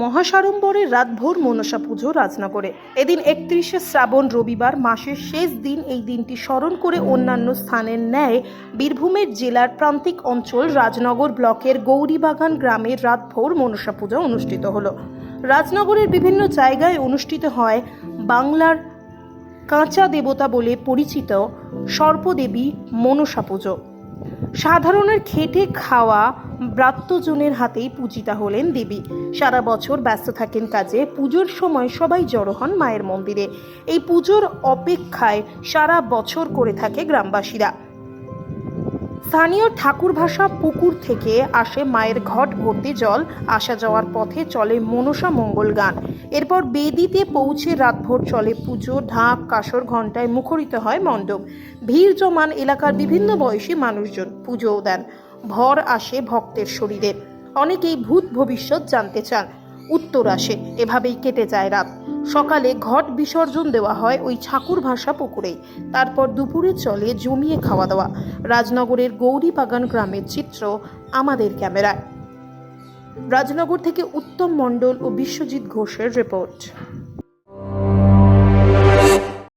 মহাসাড়ম্বরে রাতভর মনসা পুজো রাজনগরে। এদিন একত্রিশে শ্রাবণ রবিবার মাসের শেষ দিন এই দিনটি স্মরণ করে অন্যান্য স্থানের ন্যায় বীরভূমের জেলার প্রান্তিক অঞ্চল রাজনগর ব্লকের গৌরীবাগান গ্রামের রাতভর মনসা পুজো অনুষ্ঠিত হলো। রাজনগরের বিভিন্ন জায়গায় অনুষ্ঠিত হয় বাংলার কাঁচা দেবতা বলে পরিচিত সর্পদেবী মনসা পুজো। সাধারণের খেটে খাওয়া ব্রাত্যজনের হাতেই পূজিতা হলেন দেবী। সারা বছর ব্যস্ত থাকেন কাজে, পুজোর সময় সবাই জড়ো হন মায়ের মন্দিরে। এই পুজোর অপেক্ষায় সারা বছর করে থাকে গ্রামবাসীরা। স্থানীয় ঠাকুর ভাষা পুকুর থেকে আসে মায়ের ঘট ভর্তি জল, আসা যাওয়ার পথে চলে মনসা মঙ্গল গান। এরপর বেদিতে পৌঁছে রাতভর চলে পুজো, ঢাক, কাসর ঘণ্টায় মুখরিত হয় মণ্ডপ। ভিড় জমান এলাকার বিভিন্ন বয়সী মানুষজন পুজোও দেন। ভর আসে ভক্তের শরীরে। অনেকেই ভূত ভবিষ্যৎ জানতে চান। উত্তর আসে, এভাবেই কেটে যায় রাত। সকালে ঘট বিসর্জন দেওয়া হয় ওই ঠাকুর ভাষা পুকুরে। তারপর দুপুরে চলে জমিয়ে খাওয়া দাওয়া। রাজনগরের গৌরীবাগান গ্রামের চিত্র আমাদের ক্যামেরায়। রাজনগর থেকে উত্তম মণ্ডল ও বিশ্বজিৎ ঘোষের রিপোর্ট।